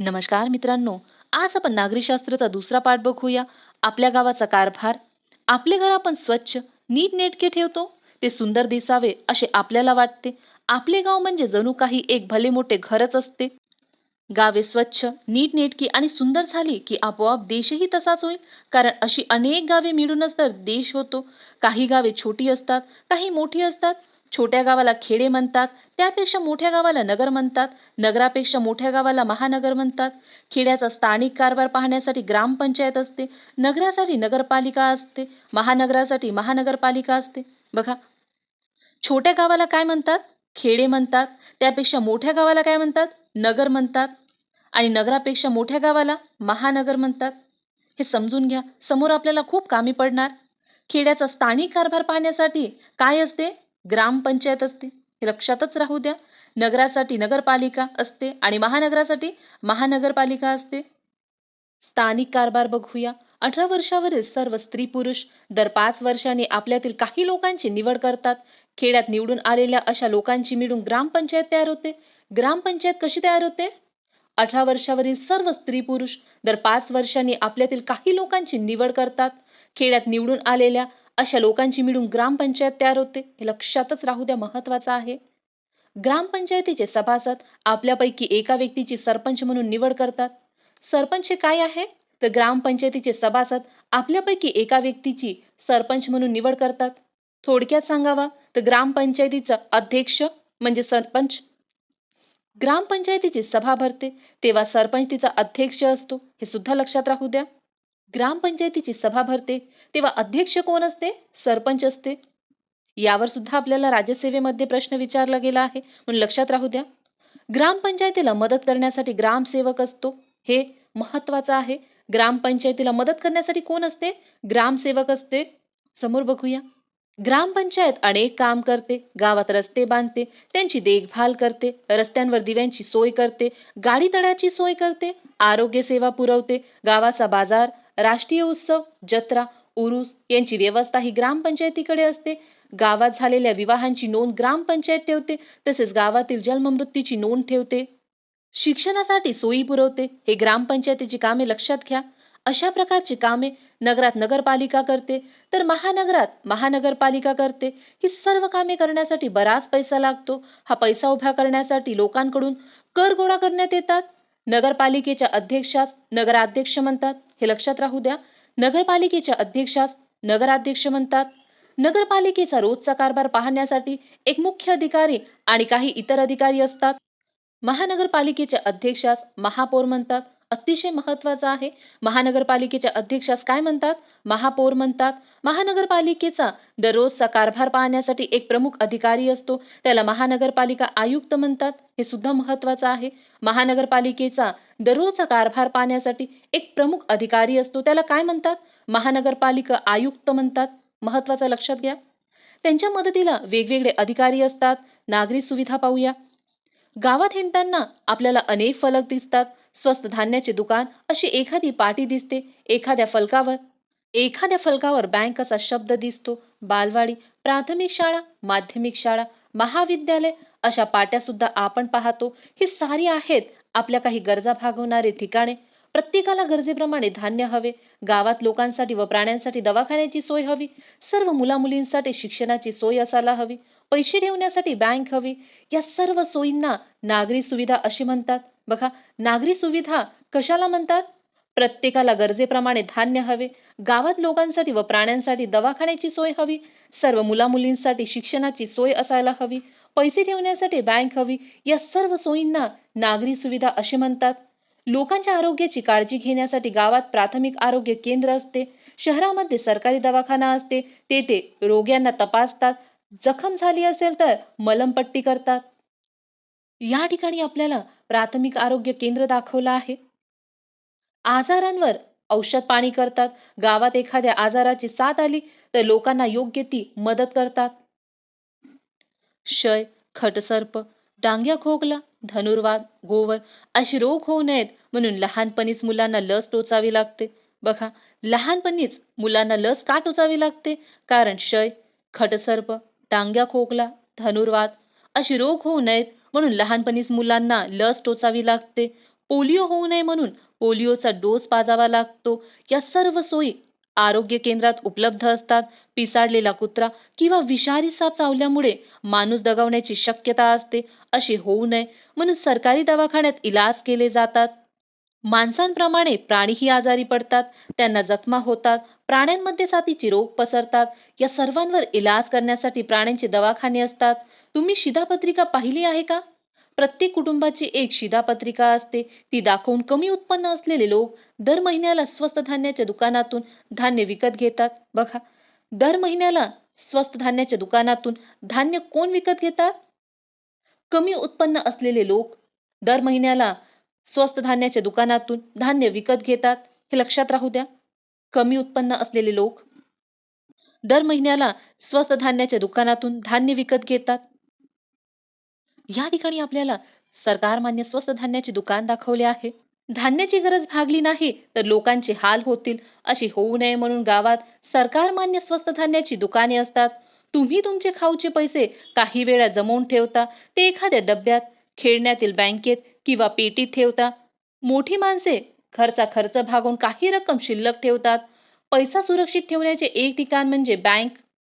नमस्कार मित्रांनो आज आपण नागरिकशास्त्राचा दुसरा पाठ बघूया. आपल्या गावाचा कारभार आपले घर आपण स्वच्छ नीटनेटके ठेवतो ते सुंदर दिसावे असे आपल्याला वाटते. आपले गाव म्हणजे जणू काही एक भले मोठे घरच असते. गावे स्वच्छ नीटनेटकी आणि सुंदर झाली की आपोआप देशही तसाच होईल. कारण अशी अनेक गावे मिळूनच तर देश होतो. काही गावे छोटी असतात काही मोठी असतात. छोट्या गावाला खेडे म्हणतात त्यापेक्षा मोठ्या गावाला नगर म्हणतात नगरापेक्षा मोठ्या गावाला महानगर म्हणतात. खेड्याचा स्थानिक कारभार पाहण्यासाठी ग्रामपंचायत असते नगरासाठी नगरपालिका असते महानगरासाठी महानगरपालिका असते. बघा छोट्या गावाला काय म्हणतात? खेडे म्हणतात त्यापेक्षा मोठ्या गावाला काय म्हणतात? नगर म्हणतात. आणि नगरापेक्षा मोठ्या गावाला महानगर म्हणतात. हे समजून घ्या समोर आपल्याला खूप कामी पडणार. खेड्याचा स्थानिक कारभार पाहण्यासाठी काय असते? ग्रामपंचायत असते हे लक्षातच राहू द्या. नगरासाठी नगरपालिका असते आणि महानगरासाठी महानगरपालिका असते. स्थानिक कारभार बघूया. अठरा वर्षावरील सर्व स्त्री पुरुष दर पाच वर्षांनी आपल्यातील काही लोकांची निवड करतात. खेड्यात निवडून आलेल्या अशा लोकांची मिळून ग्रामपंचायत तयार होते. ग्रामपंचायत कशी तयार होते? अठरा वर्षावरील सर्व स्त्री पुरुष दर पाच वर्षांनी आपल्यातील काही लोकांची निवड करतात. खेड्यात निवडून आलेल्या अशा लोकांची मिळून ग्रामपंचायत तयार होते. हे लक्षातच राहू द्या महत्वाचं आहे. ग्रामपंचायतीचे सभासद आपल्यापैकी एका व्यक्तीची सरपंच म्हणून निवड करतात. सरपंच हे काय आहे? तर ग्रामपंचायतीचे सभासद आपल्यापैकी एका व्यक्तीची सरपंच म्हणून निवड करतात. थोडक्यात सांगावा तर ग्रामपंचायतीचा अध्यक्ष म्हणजे सरपंच. ग्रामपंचायतीची सभा भरते तेव्हा सरपंच तिचा अध्यक्ष असतो. हे सुद्धा लक्षात राहू द्या. ग्रामपंचायतीची सभा भरते तेव्हा अध्यक्ष कोण असते? सरपंच असते. यावर सुद्धा आपल्याला राज्यसेवेमध्ये प्रश्न विचारला गेला आहे. म्हणून लक्षात राहू द्या. ग्रामपंचायतीला मदत करण्यासाठी ग्रामसेवक असतो. हे महत्वाचं आहे. ग्रामपंचायतीला मदत करण्यासाठी कोण असते? ग्रामसेवक असते. समोर बघूया. ग्रामपंचायत अनेक काम करते. गावात रस्ते बांधते. त्यांची देखभाल करते. रस्त्यांवर दिव्यांची सोय करते. गाडी तळाची सोय करते. आरोग्य सेवा पुरवते. गावाचा बाजार राष्ट्रीय उत्सव जत्रा उरूस यांची व्यवस्था ही ग्रामपंचायतीकडे असते. गावात झालेल्या विवाहांची नोंद ग्रामपंचायत ठेवते तसेच गावातील जन्ममृत्यूची नोंद ठेवते. शिक्षणासाठी सोयी पुरवते हे ग्रामपंचायतीची कामे लक्षात घ्या. अशा प्रकारची कामे नगरात नगरपालिका करते तर महानगरात महानगरपालिका करते. ही सर्व कामे करण्यासाठी बराच पैसा लागतो. हा पैसा उभा करण्यासाठी लोकांकडून कर गोळा करण्यात येतात. नगरपालिकेच्या अध्यक्षास नगराध्यक्ष म्हणतात. हे लक्षात राहू द्या. नगरपालिकेच्या अध्यक्षास नगराध्यक्ष म्हणतात. नगरपालिकेचा रोजचा कारभार पाहण्यासाठी एक मुख्य अधिकारी आणि काही इतर अधिकारी असतात. महानगरपालिकेच्या अध्यक्षास महापौर म्हणतात. अतिशय महत्त्वाचा आहे. महानगरपालिकेच्या अध्यक्षास काय म्हणतात? महापौर म्हणतात महानगरपालिकेचा दररोजचा कारभार पाहण्यासाठी एक प्रमुख अधिकारी असतो. त्याला महानगरपालिका आयुक्त म्हणतात. हे सुद्धा महत्त्वाचं आहे. महानगरपालिकेचा दररोजचा कारभार पाहण्यासाठी एक प्रमुख अधिकारी असतो. त्याला काय म्हणतात? महानगरपालिका आयुक्त म्हणतात. महत्त्वाचं लक्षात घ्या. त्यांच्या मदतीला वेगवेगळे अधिकारी असतात. नागरी सुविधा पाहूया. गावात हिंडताना आपल्याला अनेक फलक दिसतात. स्वस्त धान्याचे दुकान अशी एखादी पाटी दिसते. एखाद्या फलकावर एखाद्या फलकावर बँक असा शब्द दिसतो. बालवाडी प्राथमिक शाळा माध्यमिक शाळा महाविद्यालय अशा पाट्या सुद्धा आपण पाहतो. ही सारी आहेत आपल्या काही गरजा भागवणारे ठिकाणे. प्रत्येकाला गरजेप्रमाणे धान्य हवे. गावात लोकांसाठी व प्राण्यांसाठी दवाखान्याची सोय हवी. सर्व मुलामुलींसाठी शिक्षणाची सोय असायला हवी. पैसे ठेवण्यासाठी बँक हवी. या सर्व सोयींना नागरी सुविधा अशी म्हणतात. बघा नागरी सुविधा कशाला म्हणतात? प्रत्येकाला गरजेप्रमाणे धान्य हवे. गावात लोकांसाठी व प्राण्यांसाठी दवाखान्याची सोय हवी. सर्व मुलामुलींसाठी शिक्षणाची सोय असायला हवी. पैसे ठेवण्यासाठी बँक हवी. या सर्व सोयींना नागरी सुविधा असे म्हणतात. लोकांच्या आरोग्याची काळजी घेण्यासाठी गावात प्राथमिक आरोग्य केंद्र असते. शहरामध्ये सरकारी दवाखाना असते. तेथे रोग्यांना तपासतात. जखम झाली असेल तर मलमपट्टी करतात. या ठिकाणी आपल्याला प्राथमिक आरोग्य केंद्र दाखवलं आहे. आजारांवर औषध पाणी करतात. गावात एखाद्या आजाराची साथ आली तर लोकांना योग्य ती मदत करतात. क्षय खटसर्प डांग्या खोकला धनुर्वाद गोवर अशी रोग होऊ नयेत म्हणून लहानपणीच मुलांना लस टोचावी लागते. बघा लहानपणीच मुलांना लस का टोचावी लागते? कारण क्षय खटसर्प टांग्या खोकला धनुर्वाद असे रोग होऊ नयेत म्हणून लहानपणीच मुलांना लस टोचावी लागते. पोलिओ होऊ नये म्हणून पोलिओचा डोस पाजावा लागतो. या सर्व सोयी आरोग्य केंद्रात उपलब्ध असतात. पिसाडलेला कुत्रा किंवा विषारी साप चावल्यामुळे माणूस दगावण्याची शक्यता असते. असे होऊ नये म्हणून सरकारी दवाखान्यात इलाज केले जातात. माणसांप्रमाणे प्राणीही आजारी पडतात त्यांना जखमा होतात प्राण्यांमध्ये साथीचे रोग पसरतात या सर्वांवर इलाज करण्यासाठी प्राण्यांचे दवाखाने असतात. तुम्ही शिधापत्रिका पाहिली आहे का? प्रत्येक कुटुंबाची एक शिधापत्रिका असते. ती दाखवून कमी उत्पन्न असलेले लोक दर महिन्याला स्वस्त धान्याच्या दुकानातून धान्य विकत घेतात. बघा दर महिन्याला स्वस्त धान्याच्या दुकानातून धान्य कोण विकत घेतात? कमी उत्पन्न असलेले लोक दर महिन्याला स्वस्त धान्याच्या दुकानातून धान्य विकत घेतात. हे लक्षात राहू द्या. कमी उत्पन्न असलेले लोक दर महिन्याला स्वस्त धान्याच्या दुकानातून धान्य विकत घेतात. या ठिकाणी आपल्याला सरकारमान्य स्वस्त धान्याचे दुकान दाखवले आहे. धान्याची गरज भागली नाही तर लोकांचे हाल होतील अशी होऊ नये म्हणून गावात सरकारमान्य स्वस्त धान्याची दुकाने असतात. तुम्ही तुमचे खाऊचे पैसे काही वेळा जमवून ठेवता ते एखाद्या डब्यात खेळण्यातील बँकेत किंवा पेटीत ठेवता मोठी माणसे खर्चा खर्च भागून काही रक्कम शिल्लक ठेवतात. पैसा सुरक्षित ठेवण्याचे एक ठिकाण म्हणजे बँक.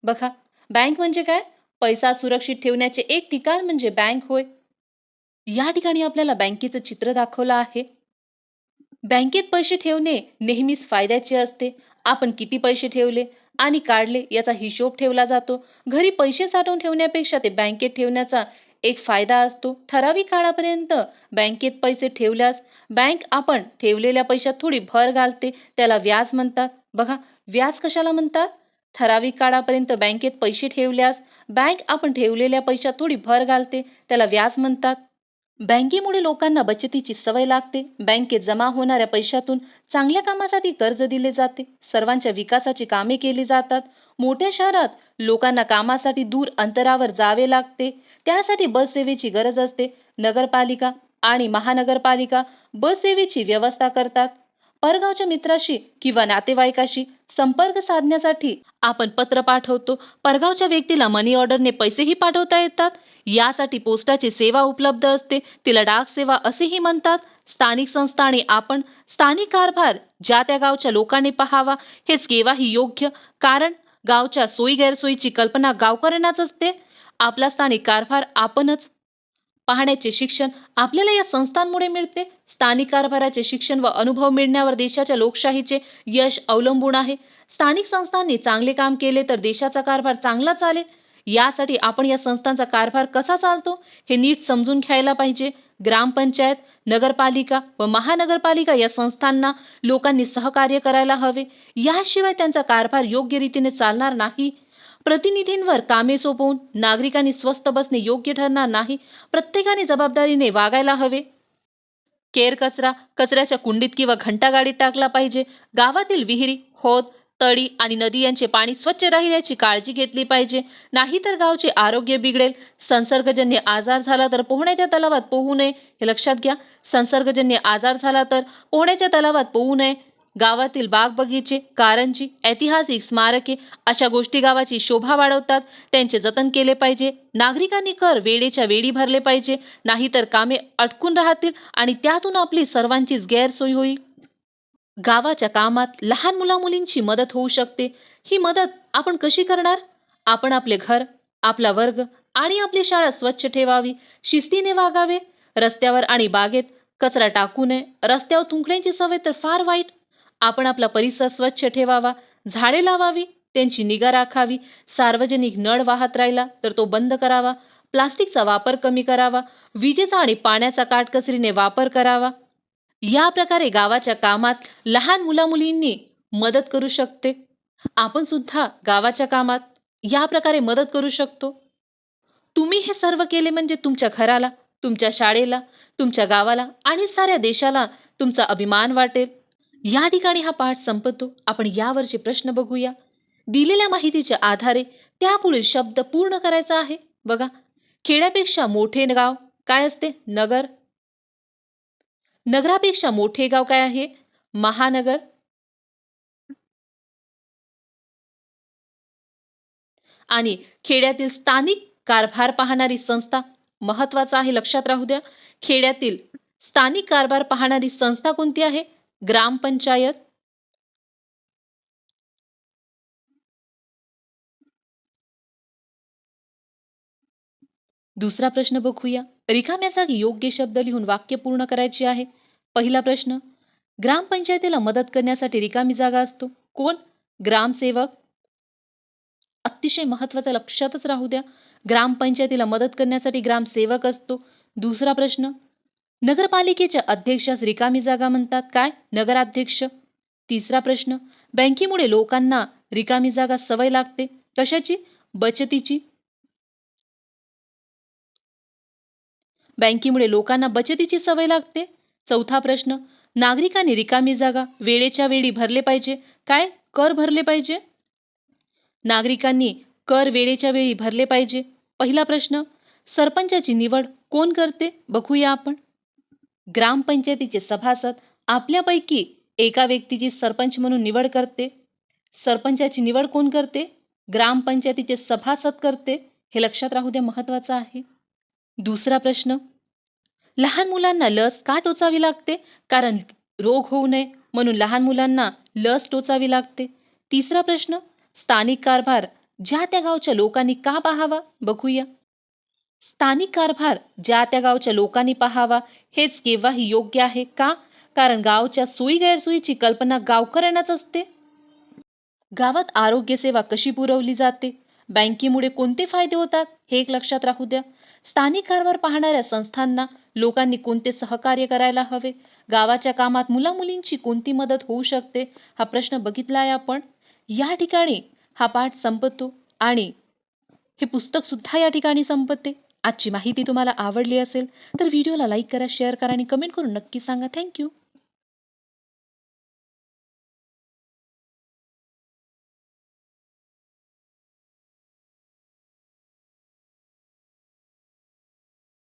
बघा बँक म्हणजे काय? पैसा सुरक्षित ठेवण्याचे एक ठिकाण म्हणजे बँक होय. या ठिकाणी आपल्याला बँकेचं चित्र दाखवलं आहे. बँकेत पैसे ठेवणे नेहमीच फायद्याचे असते. आपण किती पैसे ठेवले आणि काढले याचा हिशोब ठेवला जातो. घरी पैसे साठवून ठेवण्यापेक्षा ते बँकेत ठेवण्याचा एक फायदा असतो. ठराविक काळापर्यंत बँकेत पैसे ठेवल्यास बँक आपण ठेवलेल्या पैशात थोडी भर घालते. त्याला व्याज म्हणतात. बघा व्याज कशाला म्हणतात? ठराविक काळापर्यंत बँकेत पैसे ठेवल्यास बँक आपण ठेवलेल्या पैशात थोडी भर घालते. त्याला व्याज म्हणतात. बँकेमुळे लोकांना बचतीची सवय लागते. बँकेत जमा होणाऱ्या पैशातून चांगल्या कामासाठी कर्ज दिले जाते. सर्वांच्या विकासाची कामे केली जातात. मोठ्या शहरात लोकांना कामासाठी दूर अंतरावर जावे लागते. त्यासाठी बससेवेची गरज असते. नगरपालिका आणि महानगरपालिका बससेवेची व्यवस्था करतात. परगावच्या मित्राशी किंवा नातेवाईकाशी संपर्क साधण्यासाठी आपण पत्र पाठवतो. परगावच्या व्यक्तीला मनी ऑर्डरने पैसेही पाठवता येतात. यासाठी पोस्टाची सेवा उपलब्ध असते. तिला डाक सेवा असेही म्हणतात. स्थानिक संस्था आणि आपण स्थानिक कारभार ज्या त्या गावच्या लोकांनी पाहावा हेच केव्हाही योग्य. कारण गावच्या सोयी गैरसोयीची कल्पना गावकऱ्यांनाच असते. आपला स्थानिक कारभार आपणच. पाहण्याचे शिक्षण आपल्याला या संस्थांमुळे मिळते. स्थानिक कारभाराचे शिक्षण व अनुभव मिळण्यावर देशाच्या लोकशाहीचे यश अवलंबून आहे. स्थानिक संस्थांनी चांगले काम केले तर देशाचा कारभार चांगला चालेल. यासाठी आपण या संस्थांचा कारभार कसा चालतो हे नीट समजून घ्यायला पाहिजे. ग्रामपंचायत नगरपालिका व महानगरपालिका या संस्थांना लोकांनी सहकार्य करायला हवे. याशिवाय त्यांचा कारभार योग्य रीतीने चालणार नाही. प्रतिनिधींवर कामे सोपवून नागरिकांनी स्वस्त बसणे योग्य ठरणार नाही. प्रत्येकाने जबाबदारीने वागायला हवे. केर कचरा कचऱ्याच्या कुंडीत किंवा घंटागाडीत टाकला पाहिजे. गावातील विहिरी होत तळी आणि नदी यांचे पाणी स्वच्छ राहील याची काळजी घेतली पाहिजे. नाहीतर गावचे आरोग्य बिघडेल. संसर्गजन्य आजार झाला तर पोहण्याच्या तलावात पोहू नये. हे लक्षात घ्या. संसर्गजन्य आजार झाला तर पोहण्याच्या तलावात पोहू नये. गावातील बाग बगीचे कारंजी ऐतिहासिक स्मारके अशा गोष्टी गावाची शोभा वाढवतात. त्यांचे जतन केले पाहिजे. नागरिकांनी कर वेळेच्या वेळी भरले पाहिजे. नाहीतर कामे अटकून राहतील आणि त्यातून आपली सर्वांचीच गैरसोय होईल. गावाच्या कामात लहान मुलामुलींची मदत होऊ शकते. ही मदत आपण कशी करणार? आपण आपले घर आपला वर्ग आणि आपली शाळा स्वच्छ ठेवावी शिस्तीने वागावे. रस्त्यावर आणि बागेत कचरा टाकू नये. रस्त्यावर थुंकण्याची सवय तर फार वाईट. आपण आपला परिसर स्वच्छ ठेवावा. झाडे लावावी. त्यांची निगा राखावी. सार्वजनिक नळ वाहत राहिला तर तो बंद करावा. प्लास्टिकचा वापर कमी करावा. विजेचा आणि पाण्याचा काटकसरीने वापर करावा. या प्रकारे गावाच्या कामात लहान मुलामुलींनी मदत करू शकते. आपण सुद्धा गावाच्या कामात या प्रकारे मदत करू शकतो. तुम्ही हे सर्व केले म्हणजे तुमच्या घराला तुमच्या शाळेला तुमच्या गावाला आणि साऱ्या देशाला तुमचा अभिमान वाटेल. या ठिकाणी हा पाठ संपतो. आपण यावरचे प्रश्न बघूया. दिलेल्या माहितीच्या आधारे त्यापुढील शब्द पूर्ण करायचा आहे. बघा खेड्यापेक्षा मोठे गाव काय असते? नगर नगरापेक्षा मोठे गाव काय आहे? महानगर? आणि खेड्यातील स्थानिक कारभार पाहणारी संस्था महत्त्वाचा आहे लक्षात राहू द्या. खेड्यातील स्थानिक कारभार पाहणारी संस्था कोणती आहे? ग्रामपंचायत? दुसरा प्रश्न बघूया. रिकाम्या जागी योग्य शब्द लिहून वाक्य पूर्ण करायची आहे. पहिला प्रश्न ग्रामपंचायतीला मदत करण्यासाठी रिकामी जागा असतो. कोण? ग्रामसेवक. अतिशय महत्त्वाचा लक्षातच राहू द्या. ग्रामपंचायतीला मदत करण्यासाठी ग्रामसेवक असतो. दुसरा प्रश्न नगरपालिकेच्या अध्यक्षास रिकामी जागा म्हणतात. काय? नगराध्यक्ष. तिसरा प्रश्न बँकेमुळे लोकांना रिकामी जागा सवय लागते. कशाची? बचतीची. बँकेमुळे लोकांना बचतीची सवय लागते. चौथा प्रश्न नागरिकांनी रिकामी जागा वेळेच्या वेळी भरले पाहिजे. काय? कर भरले पाहिजे? नागरिकांनी कर वेळेच्या वेळी भरले पाहिजे. पहिला प्रश्न सरपंचाची निवड कोण करते? बघूया आपण. ग्रामपंचायतीचे सभासद आपल्यापैकी एका व्यक्तीची सरपंच म्हणून निवड करते. सरपंचाची निवड कोण करते? ग्रामपंचायतीचे सभासद करते. हे लक्षात राहू द्या महत्त्वाचं आहे. दुसरा प्रश्न. लहान मुलांना लस का टोचावी लागते? कारण रोग होऊ नये म्हणून लहान मुलांना लस टोचावी लागते. तिसरा प्रश्न. स्थानिक कारभार ज्या त्या गावच्या लोकांनी का पाहावा? बघूया. स्थानिक कारभार ज्या त्या गावच्या लोकांनी पाहावा हेच केव्हाही योग्य आहे का? कारण गावच्या सोयी गैरसोयीची कल्पना गावकऱ्यांनाच असते. गावात आरोग्य सेवा कशी पुरवली जाते? बँकेमुळे कोणते फायदे होतात? हे एक लक्षात राहू द्या. स्थानिक कारभार पाहणाऱ्या संस्थांना लोकांनी कोणते सहकार्य करायला हवे? गावाच्या कामात मुलामुलींची कोणती मदत होऊ शकते? हा प्रश्न बघितला आहे आपण. या ठिकाणी हा पाठ संपतो आणि हे पुस्तकसुद्धा या ठिकाणी संपते. आजची माहिती तुम्हाला आवडली असेल तर व्हिडिओला लाईक करा शेअर करा आणि कमेंट करून नक्की सांगा. थँक्यू